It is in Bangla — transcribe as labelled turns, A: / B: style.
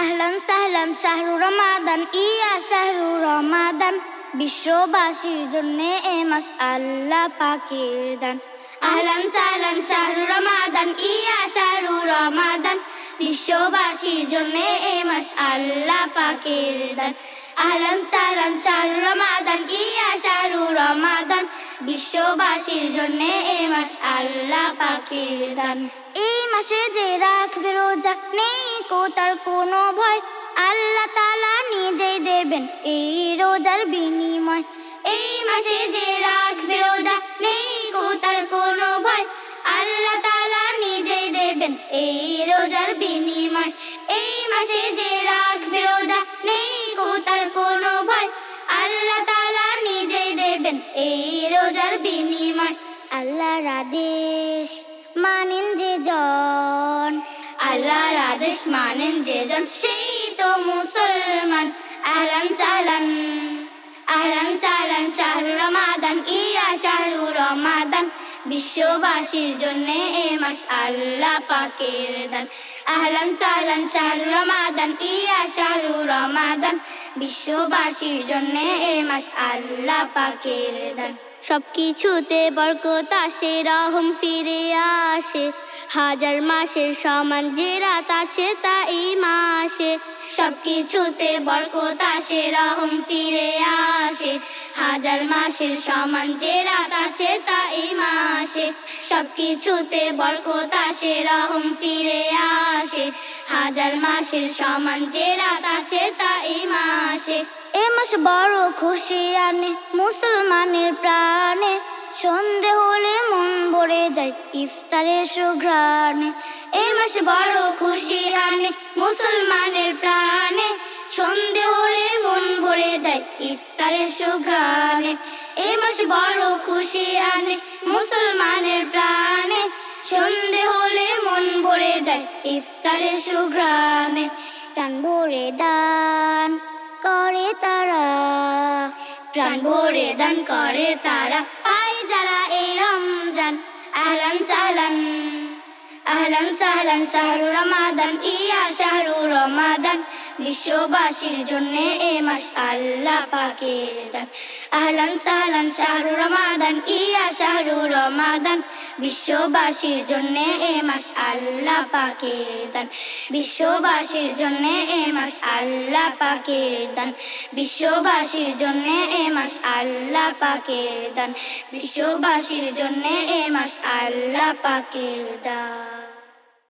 A: আহলান সাহলান, শাহরু রমাদান, ইয়া শাহরু রমাদান। বিশ্ববাসীর জন্য এ মাস আল্লাহ পাকের দান। আহলান সাহলান, শাহরু রমাদান, ইয়া শাহরু রমাদান। বিশ্ববাসীর জন্য এ মাস আল্লাহ পাকের দান। আহলান সাহলান, শাহরু রমাদান, ইয়া শাহরু রমাদান। বিশ্ববাসীর জন্য এ মাস আল্লাহ পাকের দান। এই মাসে যে রাখবে রোজা নেই কো তার কোনো ভয়। আল্লাহ তালা নিজেই দেবেন এই রোজার বিনিময়। এই মাসে যে রাখবে রোজা, নেই কো তার কোনো ভয়। আল্লাহ তালা নিজেই দেবেন এই রোজার বিনিময়। এই মাসে যে রাখবে রোজা, নেই কো তার কোনো ভয়। আল্লাহ তালা নিজেই দেবেন এই রোজার বিনিময়। আল্লাহর আদেশ আদেশ মানেন যে জন সেই তো মুসলমান। আহলান সাহলান আহলান সাহলান শাহরু রমাদান, ইয়া শাহরু রমাদান। বিশ্ববাসীর জন্য এ মাস আল্লাহ পাকের দান। আহলান সাহলান শাহরু রমাদান, ইয়া শাহরু রমাদান। বিশ্ববাসীর জন্য এ মাস আল্লাহ পাকের দান। সব কিছুতে বরকত আসে, রহম ফিরে আসে। হাজার মাসের সমান যে রাত আছে তা এই মাসে। সব কিছুতে বরকত আসে, রহম ফিরে আসে। হাজার মাসের সমান যে রাত আছে তা এই মাসে। সব কিছুতে বরকত আসে, রহম ফিরে আসে। হাজার মাসের সমান যে রাত আছে তা এই মাসে। এ মাস বড় খুশি আনে, মুসলমানের প্রাণে। মন ভরে যায় ইফতারের সুঘ্রাণে। এ মাস বড় খুশি আনে মুসলমানের প্রাণে। সন্ধে হলে মন ভরে যায় ইফতারের সুঘ্রাণে। এ মাস বড় খুশি আনে মুসলমানের প্রাণে। সন্ধে হলে মন ভরে যায় ইফতারের সুঘ্রাণে। প্রাণ ভরে দান করে তারা। প্রাণ ভরে দান করে তারা। পায় যারা এই রমজান। আহলান সাহলান আহলান সাহলান শাহরু রমাদান ইয়া শাহরু রমাদান। বিশ্ববাসীর জন্য এ মাস আল্লাহ পাকের দান। আহলান সাহলান শাহরু রমাদান, ইয়া শাহরু রমাদান। বিশ্ববাসীর জন্য এ মাস আল্লাহ পাকের দান। বিশ্ববাসীর জন্য এ মাস আল্লাহ পাকের দান। বিশ্ববাসীর জন্য এ মাস আল্লাহ পাকের দান। বিশ্ববাসীর জন্য এ মাস আল্লাহ পাকের দান।